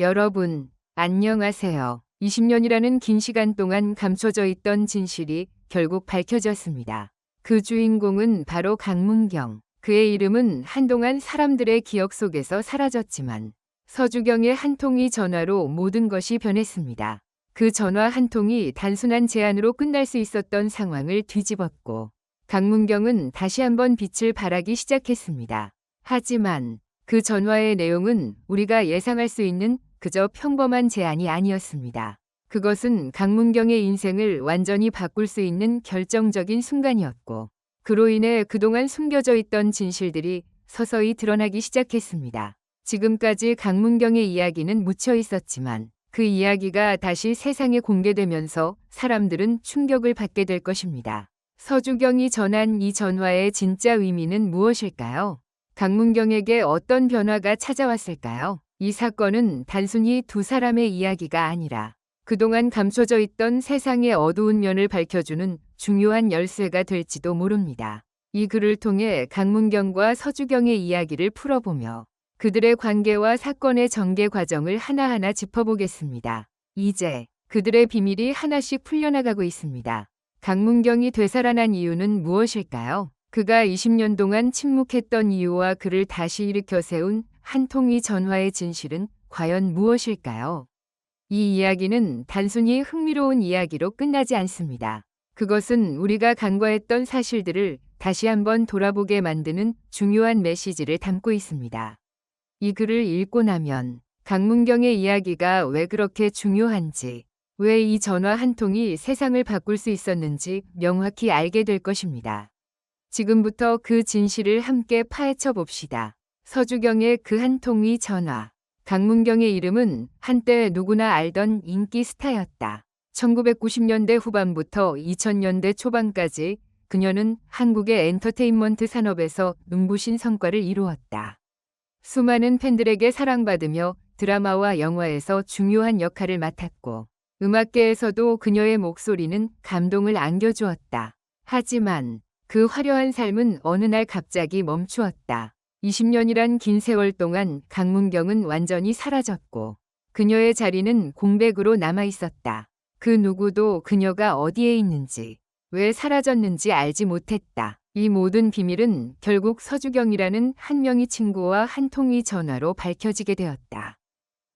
여러분, 안녕하세요. 20년이라는 긴 시간 동안 감춰져 있던 진실이 결국 밝혀졌습니다. 그 주인공은 바로 강문경. 그의 이름은 한동안 사람들의 기억 속에서 사라졌지만 서주경의 한 통의 전화로 모든 것이 변했습니다. 그 전화 한 통이 단순한 제안으로 끝날 수 있었던 상황을 뒤집었고 강문경은 다시 한번 빛을 발하기 시작했습니다. 하지만 그 전화의 내용은 우리가 예상할 수 있는 그저 평범한 제안이 아니었습니다. 그것은 강문경의 인생을 완전히 바꿀 수 있는 결정적인 순간이었고, 그로 인해 그동안 숨겨져 있던 진실들이 서서히 드러나기 시작했습니다. 지금까지 강문경의 이야기는 묻혀 있었지만, 그 이야기가 다시 세상에 공개되면서 사람들은 충격을 받게 될 것입니다. 서주경이 전한 이 전화의 진짜 의미는 무엇일까요? 강문경에게 어떤 변화가 찾아왔을까요? 이 사건은 단순히 두 사람의 이야기가 아니라 그동안 감춰져 있던 세상의 어두운 면을 밝혀주는 중요한 열쇠가 될지도 모릅니다. 이 글을 통해 강문경과 서주경의 이야기를 풀어보며 그들의 관계와 사건의 전개 과정을 하나하나 짚어보겠습니다. 이제 그들의 비밀이 하나씩 풀려나가고 있습니다. 강문경이 되살아난 이유는 무엇일까요? 그가 20년 동안 침묵했던 이유와 그를 다시 일으켜 세운 한 통의 전화의 진실은 과연 무엇일까요? 이 이야기는 단순히 흥미로운 이야기로 끝나지 않습니다. 그것은 우리가 간과했던 사실들을 다시 한번 돌아보게 만드는 중요한 메시지를 담고 있습니다. 이 글을 읽고 나면 강문경의 이야기가 왜 그렇게 중요한지, 왜 이 전화 한 통이 세상을 바꿀 수 있었는지 명확히 알게 될 것입니다. 지금부터 그 진실을 함께 파헤쳐 봅시다. 서주경의 그 한 통의 전화. 강문경의 이름은 한때 누구나 알던 인기 스타였다. 1990년대 후반부터 2000년대 초반까지 그녀는 한국의 엔터테인먼트 산업에서 눈부신 성과를 이루었다. 수많은 팬들에게 사랑받으며 드라마와 영화에서 중요한 역할을 맡았고 음악계에서도 그녀의 목소리는 감동을 안겨주었다. 하지만 그 화려한 삶은 어느 날 갑자기 멈추었다. 20년이란 긴 세월 동안 강문경은 완전히 사라졌고 그녀의 자리는 공백으로 남아 있었다. 그 누구도 그녀가 어디에 있는지, 왜 사라졌는지 알지 못했다. 이 모든 비밀은 결국 서주경이라는 한 명의 친구와 한 통의 전화로 밝혀지게 되었다.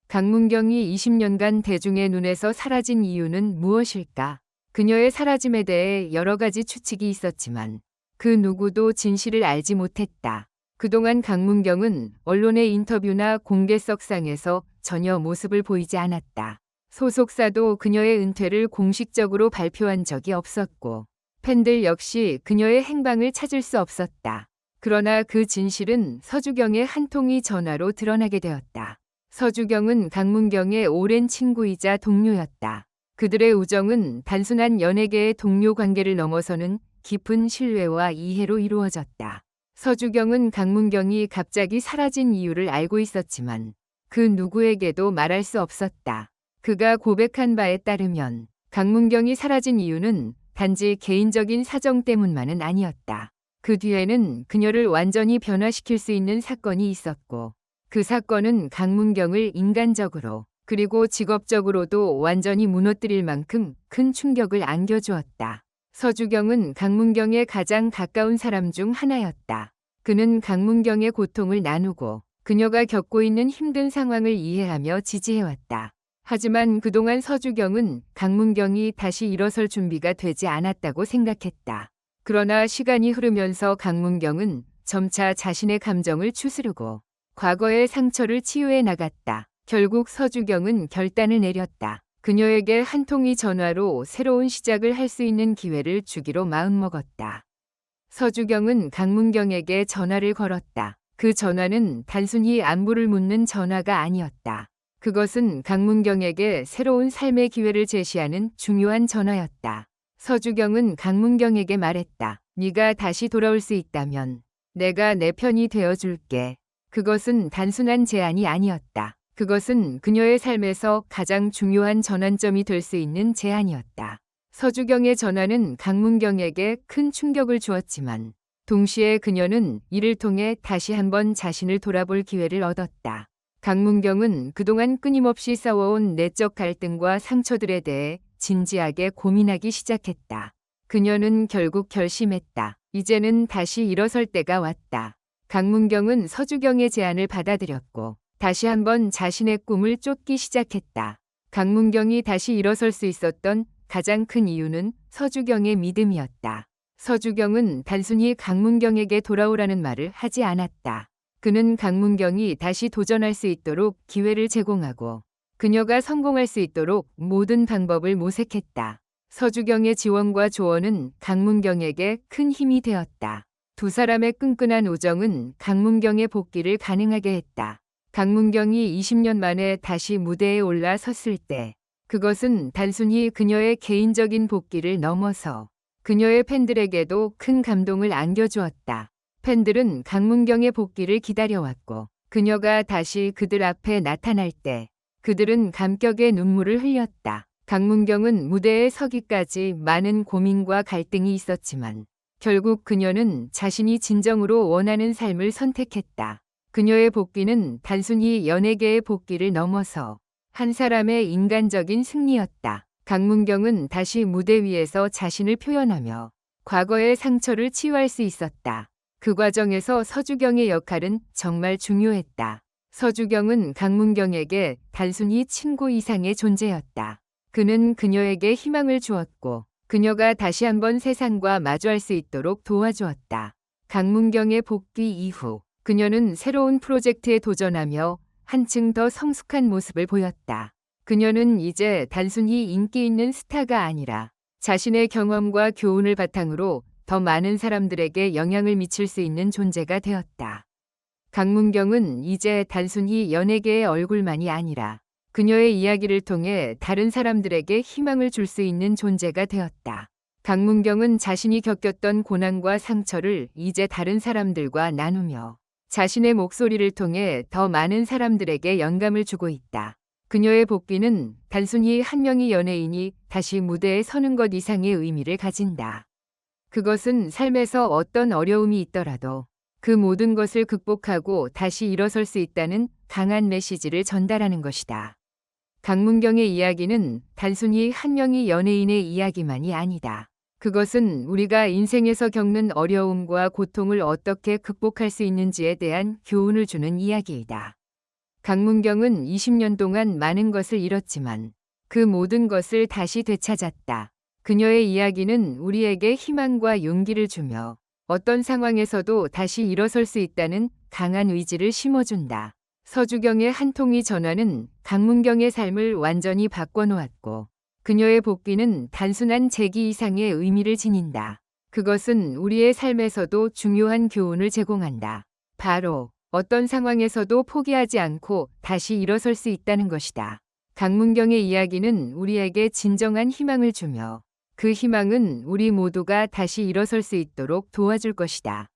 강문경이 20년간 대중의 눈에서 사라진 이유는 무엇일까? 그녀의 사라짐에 대해 여러 가지 추측이 있었지만 그 누구도 진실을 알지 못했다. 그동안 강문경은 언론의 인터뷰나 공개 석상에서 전혀 모습을 보이지 않았다. 소속사도 그녀의 은퇴를 공식적으로 발표한 적이 없었고 팬들 역시 그녀의 행방을 찾을 수 없었다. 그러나 그 진실은 서주경의 한 통의 전화로 드러나게 되었다. 서주경은 강문경의 오랜 친구이자 동료였다. 그들의 우정은 단순한 연예계의 동료 관계를 넘어서는 깊은 신뢰와 이해로 이루어졌다. 서주경은 강문경이 갑자기 사라진 이유를 알고 있었지만 그 누구에게도 말할 수 없었다. 그가 고백한 바에 따르면 강문경이 사라진 이유는 단지 개인적인 사정 때문만은 아니었다. 그 뒤에는 그녀를 완전히 변화시킬 수 있는 사건이 있었고 그 사건은 강문경을 인간적으로 그리고 직업적으로도 완전히 무너뜨릴 만큼 큰 충격을 안겨주었다. 서주경은 강문경의 가장 가까운 사람 중 하나였다. 그는 강문경의 고통을 나누고 그녀가 겪고 있는 힘든 상황을 이해하며 지지해왔다. 하지만 그동안 서주경은 강문경이 다시 일어설 준비가 되지 않았다고 생각했다. 그러나 시간이 흐르면서 강문경은 점차 자신의 감정을 추스르고 과거의 상처를 치유해 나갔다. 결국 서주경은 결단을 내렸다. 그녀에게 한 통의 전화로 새로운 시작을 할 수 있는 기회를 주기로 마음먹었다. 서주경은 강문경에게 전화를 걸었다. 그 전화는 단순히 안부를 묻는 전화가 아니었다. 그것은 강문경에게 새로운 삶의 기회를 제시하는 중요한 전화였다. 서주경은 강문경에게 말했다. 네가 다시 돌아올 수 있다면 내가 내 편이 되어줄게. 그것은 단순한 제안이 아니었다. 그것은 그녀의 삶에서 가장 중요한 전환점이 될 수 있는 제안이었다. 서주경의 전화는 강문경에게 큰 충격을 주었지만 동시에 그녀는 이를 통해 다시 한번 자신을 돌아볼 기회를 얻었다. 강문경은 그동안 끊임없이 싸워온 내적 갈등과 상처들에 대해 진지하게 고민하기 시작했다. 그녀는 결국 결심했다. 이제는 다시 일어설 때가 왔다. 강문경은 서주경의 제안을 받아들였고 다시 한번 자신의 꿈을 쫓기 시작했다. 강문경이 다시 일어설 수 있었던 가장 큰 이유는 서주경의 믿음이었다. 서주경은 단순히 강문경에게 돌아오라는 말을 하지 않았다. 그는 강문경이 다시 도전할 수 있도록 기회를 제공하고 그녀가 성공할 수 있도록 모든 방법을 모색했다. 서주경의 지원과 조언은 강문경에게 큰 힘이 되었다. 두 사람의 끈끈한 우정은 강문경의 복귀를 가능하게 했다. 강문경이 20년 만에 다시 무대에 올라 섰을 때 그것은 단순히 그녀의 개인적인 복귀를 넘어서 그녀의 팬들에게도 큰 감동을 안겨주었다. 팬들은 강문경의 복귀를 기다려왔고 그녀가 다시 그들 앞에 나타날 때 그들은 감격의 눈물을 흘렸다. 강문경은 무대에 서기까지 많은 고민과 갈등이 있었지만 결국 그녀는 자신이 진정으로 원하는 삶을 선택했다. 그녀의 복귀는 단순히 연예계의 복귀를 넘어서 한 사람의 인간적인 승리였다. 강문경은 다시 무대 위에서 자신을 표현하며 과거의 상처를 치유할 수 있었다. 그 과정에서 서주경의 역할은 정말 중요했다. 서주경은 강문경에게 단순히 친구 이상의 존재였다. 그는 그녀에게 희망을 주었고 그녀가 다시 한번 세상과 마주할 수 있도록 도와주었다. 강문경의 복귀 이후 그녀는 새로운 프로젝트에 도전하며 한층 더 성숙한 모습을 보였다. 그녀는 이제 단순히 인기 있는 스타가 아니라 자신의 경험과 교훈을 바탕으로 더 많은 사람들에게 영향을 미칠 수 있는 존재가 되었다. 강문경은 이제 단순히 연예계의 얼굴만이 아니라 그녀의 이야기를 통해 다른 사람들에게 희망을 줄 수 있는 존재가 되었다. 강문경은 자신이 겪었던 고난과 상처를 이제 다른 사람들과 나누며 자신의 목소리를 통해 더 많은 사람들에게 영감을 주고 있다. 그녀의 복귀는 단순히 한 명의 연예인이 다시 무대에 서는 것 이상의 의미를 가진다. 그것은 삶에서 어떤 어려움이 있더라도 그 모든 것을 극복하고 다시 일어설 수 있다는 강한 메시지를 전달하는 것이다. 강문경의 이야기는 단순히 한 명의 연예인의 이야기만이 아니다. 그것은 우리가 인생에서 겪는 어려움과 고통을 어떻게 극복할 수 있는지에 대한 교훈을 주는 이야기이다. 강문경은 20년 동안 많은 것을 잃었지만 그 모든 것을 다시 되찾았다. 그녀의 이야기는 우리에게 희망과 용기를 주며 어떤 상황에서도 다시 일어설 수 있다는 강한 의지를 심어준다. 서주경의 한 통의 전화는 강문경의 삶을 완전히 바꿔놓았고 그녀의 복귀는 단순한 재기 이상의 의미를 지닌다. 그것은 우리의 삶에서도 중요한 교훈을 제공한다. 바로 어떤 상황에서도 포기하지 않고 다시 일어설 수 있다는 것이다. 강문경의 이야기는 우리에게 진정한 희망을 주며 그 희망은 우리 모두가 다시 일어설 수 있도록 도와줄 것이다.